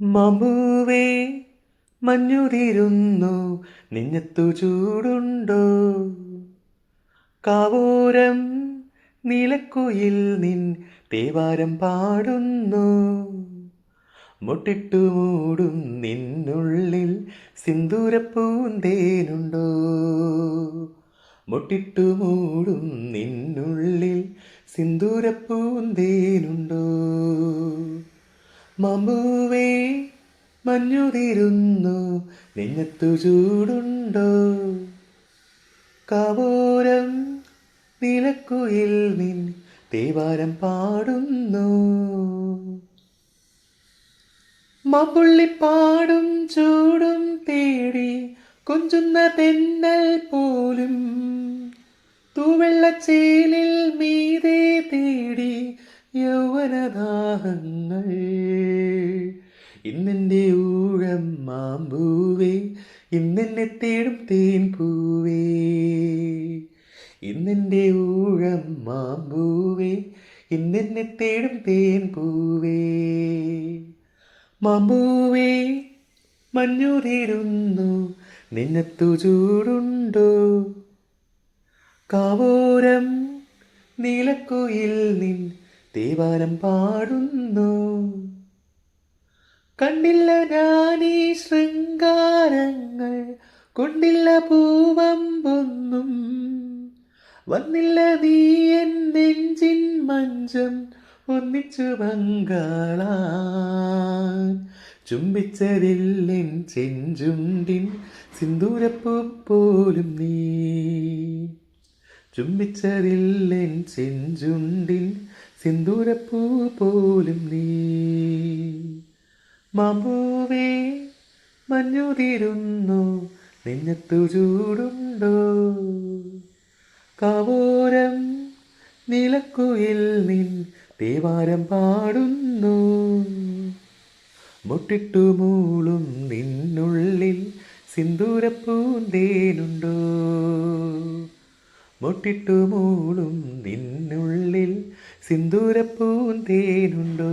മമുവേ മഞ്ഞുതിരുന്നു. നിഞ്ഞത്തു ചൂടുണ്ടോ? കാവൂരം നീലക്കുയിൽ നിൻ തേവാരം പാടുന്നു. മുട്ടിട്ടു മൂടും നിന്നുള്ളിൽ സിന്ദൂരപ്പൂന്തേനുണ്ടോ? മുട്ടിട്ടു മൂടും നിന്നുള്ളിൽ സിന്ദൂരപ്പൂന്തേനുണ്ടോ? മമ്പുവേ മഞ്ഞുതിരുന്നു. നെഞ്ഞത്തു ചൂടുണ്ടോ? കാവോരം നിലക്കുയിൽ നിൻ തേവാരം പാടുന്നു. മാമ്പുള്ളിപ്പാടും ചൂടും തേടി കൊഞ്ചുന്ന തെന്നൽ പോലും. തൂവെള്ളച്ചേലിൽ മീതെ തേടി യൗവനദാഹങ്ങൾ. ഇന്നെന്റെ ഊഴം മാമ്പൂവേ ഇന്നെന്നെ തേടും തേൻ പൂവേ. ഇന്നെന്റെ ഊഴം മാമ്പൂവേ ഇന്നെന്നെ തേടും തേൻ പൂവേ. മാമ്പൂവേ മഞ്ഞുതിരുന്നു നിന്നത്തു ചൂടുണ്ടോ? കാവോരം നീലക്കുയിൽ നിൻ ദേവാലം പാടുന്നു. കണ്ടില്ല ഞാനീ ശൃംഗാരങ്ങൾ കൊണ്ടില്ല പൂവമ്പൊന്നും. വന്നില്ല നീ എൻ നെഞ്ചിൻ മഞ്ചം ഒന്നിച്ചു പങ്കാളാൻ. ചുംബിച്ചതില്ലെൻ ചെഞ്ചുണ്ടിൻ സിന്ദൂരപ്പൂ പോലും നീ. ചുംബിച്ചതില്ലെൻ ചെഞ്ചുണ്ടിൻ സിന്ദൂരപ്പൂ പോലും നീ. മാമ്പൂവേ മഞ്ഞുതിരുന്നു നിന്നത്തു ചൂടുണ്ടോ? കാവോരം നിലക്കുയിൽ നിൻ തേവാരം പാടുന്നു. മുട്ടിട്ടു മൂളും നിന്നുള്ളിൽ സിന്ദൂരപ്പൂന്തേനുണ്ടോ? മുട്ടിട്ടു മൂളും നിന്നുള്ളിൽ സിന്ദൂരപ്പൂന്തേനുണ്ടോ?